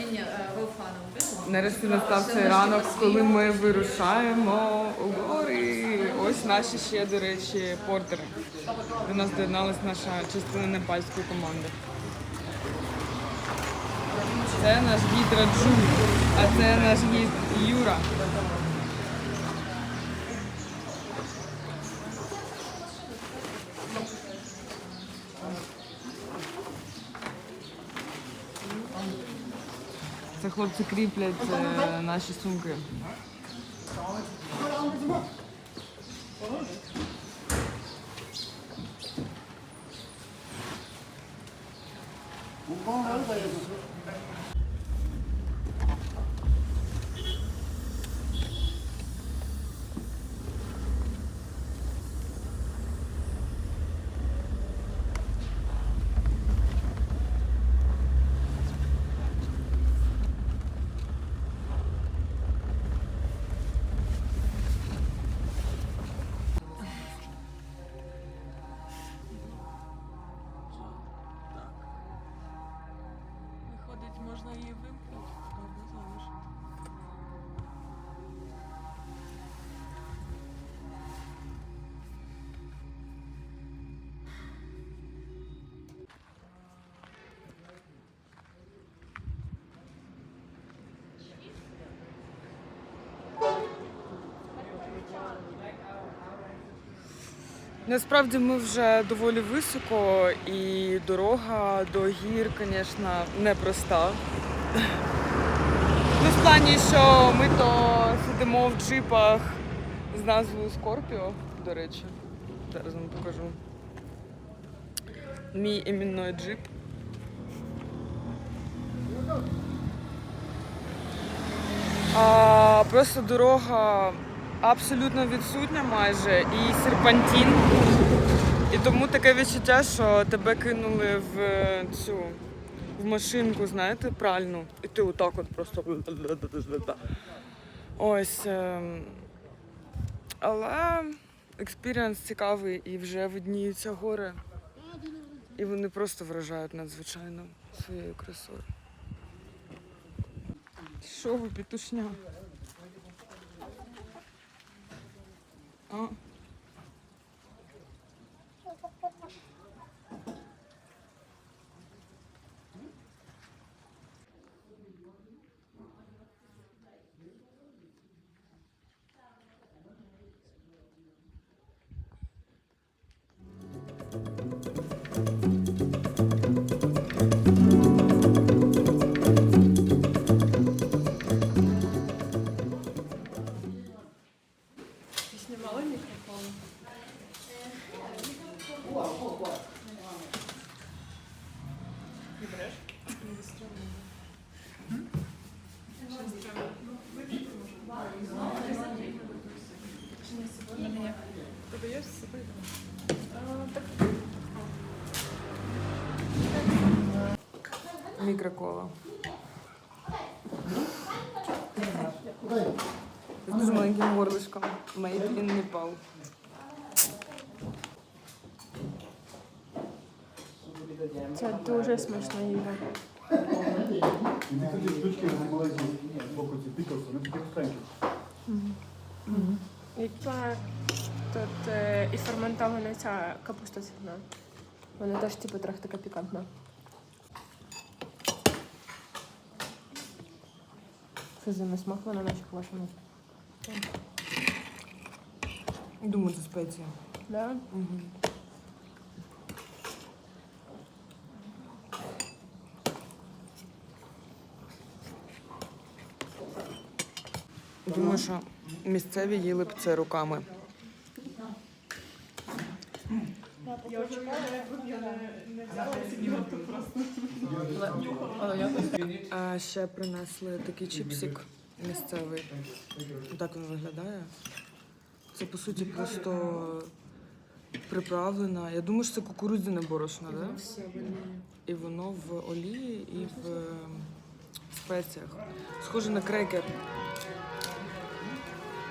Ні, ні, Нарешті настав цей ранок, коли ми вирушаємо у гори. Ось наші ще, до речі, портери. До нас доєдналась наша частина непальської команди. Це наш гід Раджу, а це наш гід Юра. Це хлопці кріплять е, наші сумки. Насправді ми вже доволі високо, і дорога до гір, звісно, непроста. Ну, в плані, що ми то сидимо в джипах з назвою Скорпіо, до речі. Зараз вам покажу. Мій іменной джип. А, просто дорога абсолютно відсутня майже і серпантін. І тому таке відчуття, що тебе кинули в е, цю в машинку, знаєте, пральну. І ти отак от просто. Ось. ем, Але експіріанс цікавий і вже видніються гори. І вони просто вражають надзвичайно своєю красою. Що ви, петушня? А? Мікрокола. З дуже маленьким горлишком. Made in Nepal. Це дуже смачна штучки боку ці піклс, вони такі тоненькі. Яка тут е, і ферментована ця капуста цвітна. Вона теж типу трохи така пікантна. Що за смак вона наче квашена. Думаю, це спеція. Да? Угу. Думаю, що місцеві їли б це руками. А ще принесли такий чіпсик місцевий. Так він виглядає. Це по суті просто приправлена. Я думаю, що це кукурудзяне борошно, да? І воно в олії і в е, спеціях. Схоже на крекер.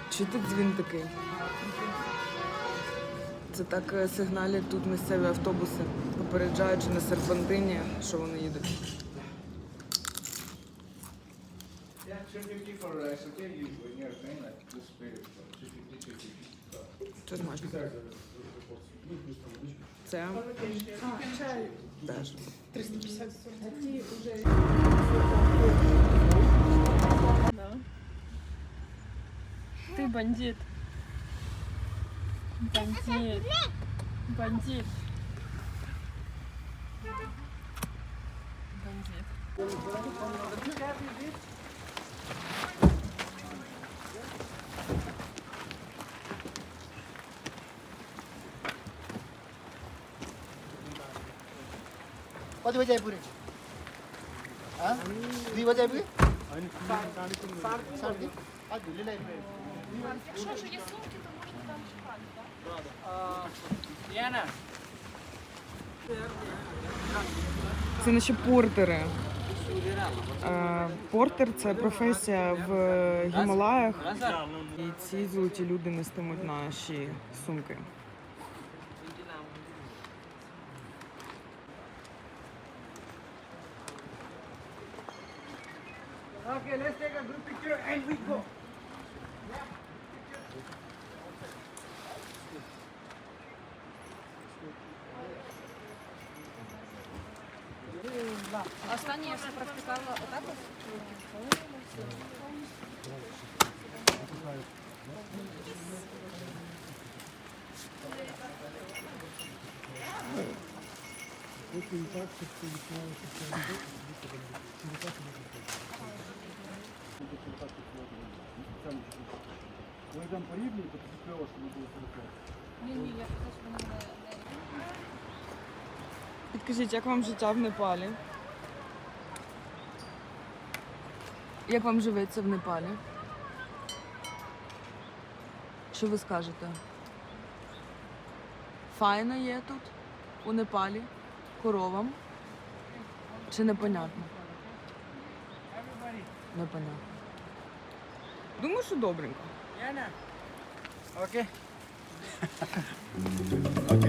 Чути дзвін такий. Це так е, сигналять тут місцеві автобуси, попереджаючи на серпантині, що вони їдуть. 250 for recipe, you, when you're saying that, the Бандит. Бандит. Бандит. কত বাজে আইপুরে হ্যাঁ দুই বাজে আইপুরে সাড়ে তিন আর দুলে লাইপুরে Все, что я сумки, то можно там шпалить, да? Це наші портери. Е, Портер це професія в Гімалаях. І ці золоті люди нестимуть наші сумки. Останнє я все практикувала отак от. Ми йдемо по рівні, то тоді кльово, що ми були переходити. Ні, ні, я не- не Підкажіть, як вам життя в Непалі? Як вам живеться в Непалі? Що ви скажете? Файно є тут, у Непалі, коровам? Чи непонятно? Непонятно. Думаю, що добренько. Okay Сьогодні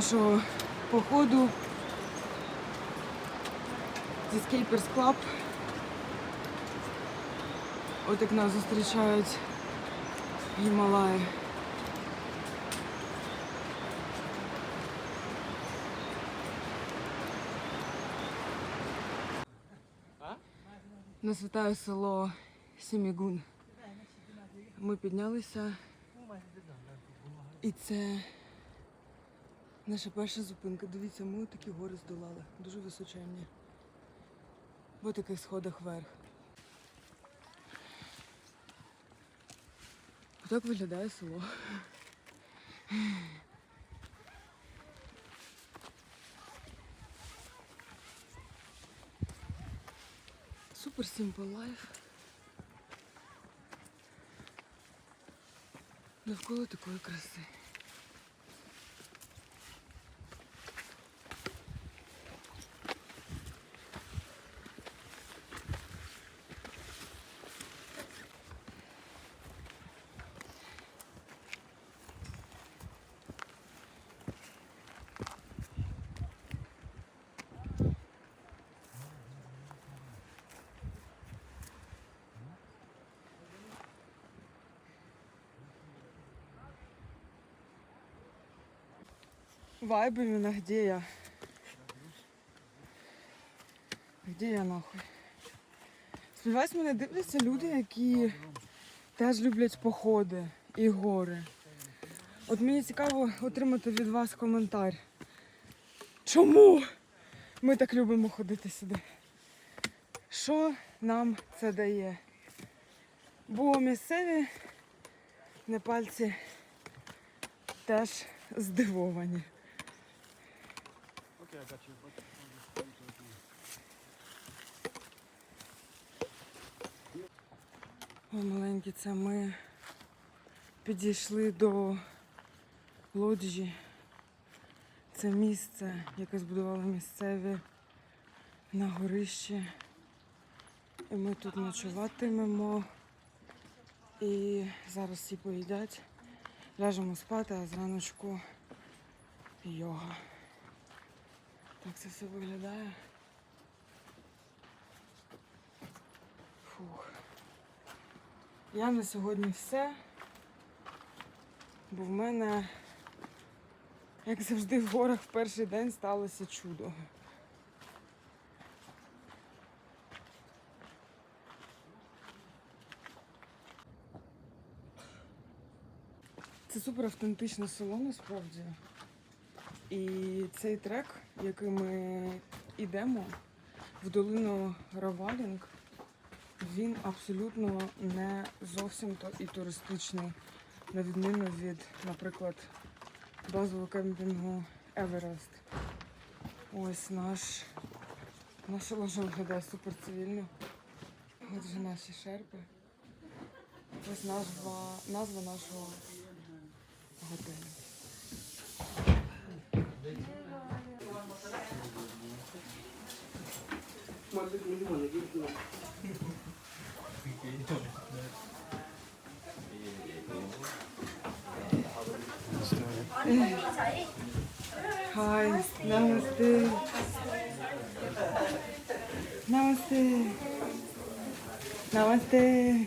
нашого походу зі Скейперс Club. От як нас зустрічають Гімалаї. Нас вітає село Сімігун. Ми піднялися. І це наша перша зупинка. Дивіться, ми такі гори здолали. Дуже височенні. По таких сходах вверх. Так виглядає село. Супер simple life. Навколо такої краси. Вайб именно где я? Где я нахуй? Сподіваюсь, мене дивляться люди, які теж люблять походи і гори. От мені цікаво отримати від вас коментар. Чому ми так любимо ходити сюди? Що нам це дає. Бо місцеві непальці теж здивовані. Окей, I got you. Ой, маленькі, це ми підійшли до лоджі. Це місце, яке збудували місцеві на горищі. І ми тут ночуватимемо. І зараз всі поїдять. Ляжемо спати, а зраночку йога. Так це все виглядає. Фух. Я на сьогодні все. Бо в мене, як завжди, в горах в перший день сталося чудо. Це супер автентичне село насправді. І цей трек, який ми йдемо в долину Равалінг, він абсолютно не зовсім то і туристичний, на відміну від, наприклад, базового кемпінгу Еверест. Ось наш наша ложа виглядає супер цивільно. От вже наші шерпи. Ось назва, назва нашого готелю. Hi, Namaste. Namaste. Namaste.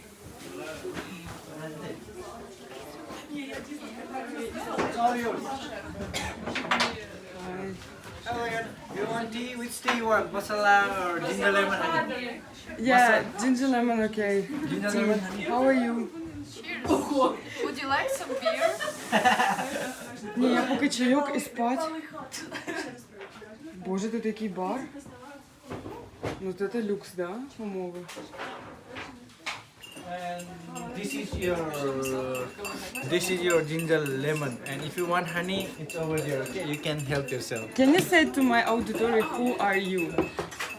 Namaste. Hi. You want tea? Which tea you want? Masala or ginger lemon honey? Yeah, ginger lemon, okay. Ginger lemon honey. How are you? Cheers. Would you like some beer? Ні, я поки чайок і спать. Боже, тут який бар. Ну, це люкс, да? Умови. this is your this is your ginger lemon and if you want honey it's over there okay you can help yourself Can you say to my auditory who are you?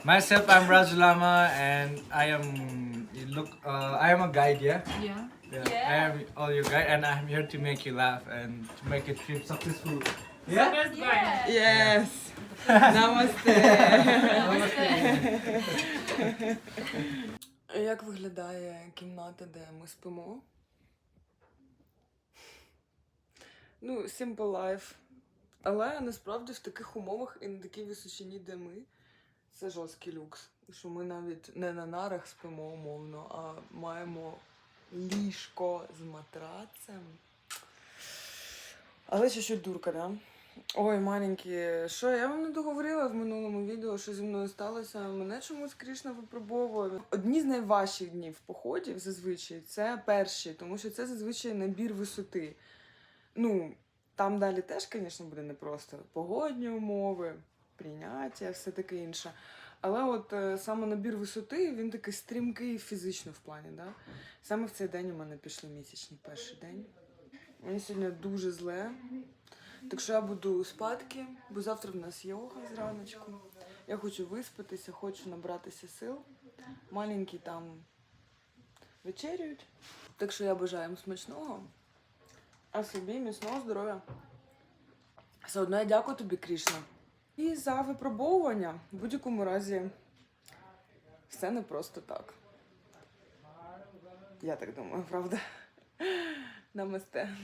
myself i'm raj lama and i am look uh, i am a guide yeah? Yeah. yeah i am all your guide and i'm here to make you laugh and to make your trip successful yeah Yes. Yes. Namaste. кімната, де ми спимо? Ну, simple life. Але насправді в таких умовах і на такій височині, де ми, це жорсткий люкс. Що ми навіть не на нарах спимо умовно, а маємо ліжко з матрацем. Але ще щось дурка, да? Ой, маленькі, що я вам не договорила в минулому відео, що зі мною сталося. Мене чомусь Крішна випробовує. Одні з найважчих днів походів зазвичай це перші, тому що це зазвичай набір висоти. Ну, там далі теж, звісно, буде непросто. Погодні умови, прийняття, все таке інше. Але от е, саме набір висоти, він такий стрімкий фізично в плані. Да? Саме в цей день у мене пішли місячні перший день. Мені сьогодні дуже зле. Так що я буду спадки, бо завтра в нас йога зраночку. Я хочу виспатися, хочу набратися сил. Маленькі там вечерюють. Так що я бажаю їм смачного, а собі міцного здоров'я. Все одно я дякую тобі, Крішна. І за випробовування в будь-якому разі все не просто так. Я так думаю, правда? Намасте.